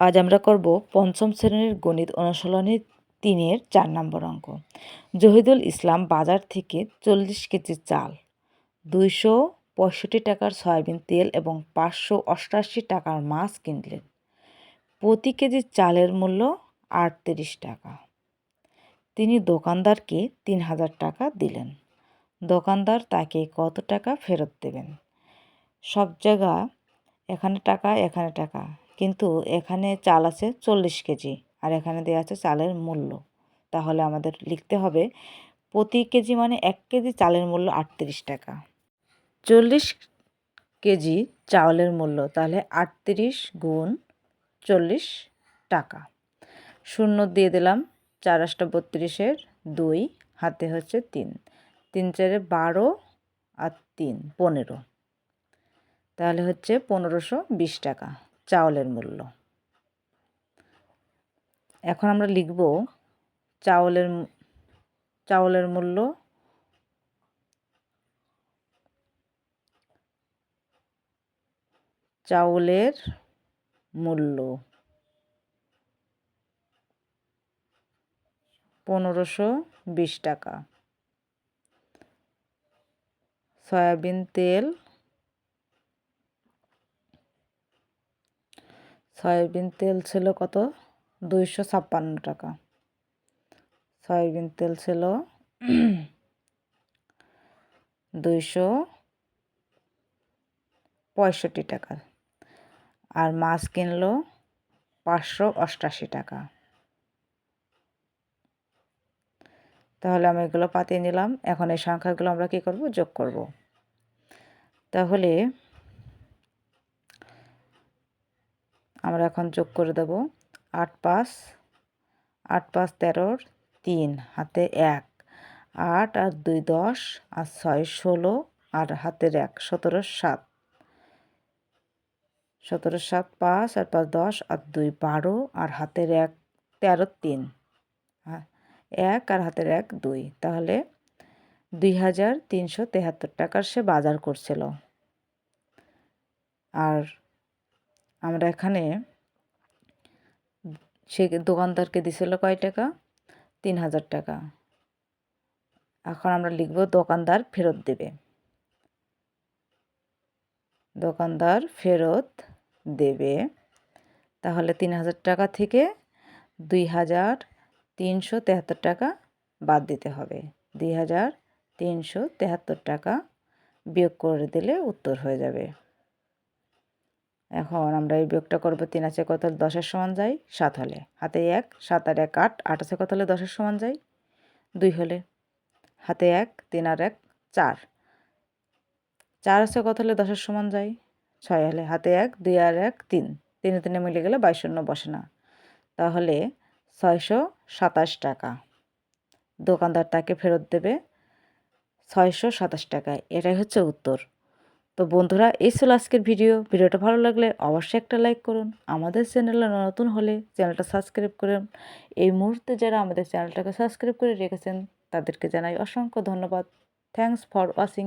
আজ আমরা করব পঞ্চম শ্রেণির গণিত অনুশীলনী তিনের চার নম্বর অঙ্ক। জহিদুল ইসলাম বাজার থেকে চল্লিশ কেজি চাল, দুইশো পঁয়ষট্টি টাকার সয়াবিন তেল এবং পাঁচশো অষ্টাশি টাকার মাছ কিনলেন। প্রতি কেজি চালের মূল্য আটত্রিশ টাকা। তিনি দোকানদারকে তিন হাজার টাকা দিলেন। দোকানদার তাকে কত টাকা ফেরত দেবেন? সব জায়গা এখানে টাকা এখানে টাকা। কিন্তু এখানে চাল আছে চল্লিশ কেজি আর এখানে দেওয়া আছে চালের মূল্য। তাহলে আমাদের লিখতে হবে প্রতি কেজি মানে এক কেজি চালের মূল্য আটত্রিশ টাকা। চল্লিশ কেজি চাউলের মূল্য তাহলে আটত্রিশ গুণ চল্লিশ টাকা। শূন্য দিয়ে দিলাম, চার আটটা বত্রিশের দুই, হাতে হচ্ছে তিন। তিন চারে বারো আর তিন, পনেরো। তাহলে হচ্ছে পনেরোশো বিশ টাকা। চাউলের মূল্য। এখন আমরা লিখব চাউলের চাউলের মূল্য চাউলের মূল্য পনেরোশো বিশ টাকা। সয়াবিন তেল সয়াবিন তেল ছিল কত? দুইশো ছাপ্পান্ন টাকা। সয়াবিন তেল ছিল দুইশো পঁয়ষট্টি টাকা। আর মাছ কিনলো পাঁচশো অষ্টাশি টাকা। তাহলে আমি এগুলো পাতিয়ে নিলাম। এখন এই সংখ্যাগুলো আমরা কী করব? যোগ করব। তাহলে আমরা এখন যোগ করে দেব। আট পাঁচ আট পাঁচ তেরোর তিন, হাতে এক। আট আর দুই দশ, আর ছয় ষোলো, আর হাতের এক সতেরো সাত। সতেরো সাত পাঁচ, আর পাঁচ দশ, আর দুই বারো, আর হাতের এক, তেরো তিন। হ্যাঁ এক আর হাতের এক, দুই। তাহলে দুই হাজার তিনশো তেহাত্তর টাকার সে বাজার করছিল। আর আমরা এখানে সে দোকানদারকে দিছিল কয় টাকা? তিন হাজার টাকা। এখন আমরা লিখব দোকানদার ফেরত দেবে। দোকানদার ফেরত দেবে। তাহলে তিন হাজার টাকা থেকে দুই হাজার তিনশো তেহাত্তর টাকা বাদ দিতে হবে। দুই হাজার তিনশো তেহাত্তর টাকা বিয়োগ করে দিলে উত্তর হয়ে যাবে। এখন আমরা এই বিয়োগটা করব তিন আছে কত হলে দশের সমান যাই সাত হলে। হাতে এক, সাত আর এক আট আট আছে কত হলে দশের সমান যাই দুই হলে। হাতে এক, তিন আর এক, চার। চার আছে কত হলে দশের সমান যাই ছয় হলে। হাতে এক, দুই আর এক, তিন। তিনে তিনে মিলে গেলে বাইশ শূন্য বসে না। তাহলে ছয়শো সাতাশ টাকা। দোকানদার তাকে ফেরত দেবে ছয়শো সাতাশ টাকায়। এটাই হচ্ছে উত্তর। তো বন্ধুরা, এই ছিল আজকের ভিডিও। ভিডিওটা ভালো লাগলে অবশ্যই একটা লাইক করুন। আমাদের চ্যানেলে নতুন হলে চ্যানেলটা সাবস্ক্রাইব করুন। এই মুহূর্তে যারা আমাদের চ্যানেলটাকে সাবস্ক্রাইব করে রেখেছেন, তাদেরকে জানাই অসংখ্য ধন্যবাদ। Thanks for watching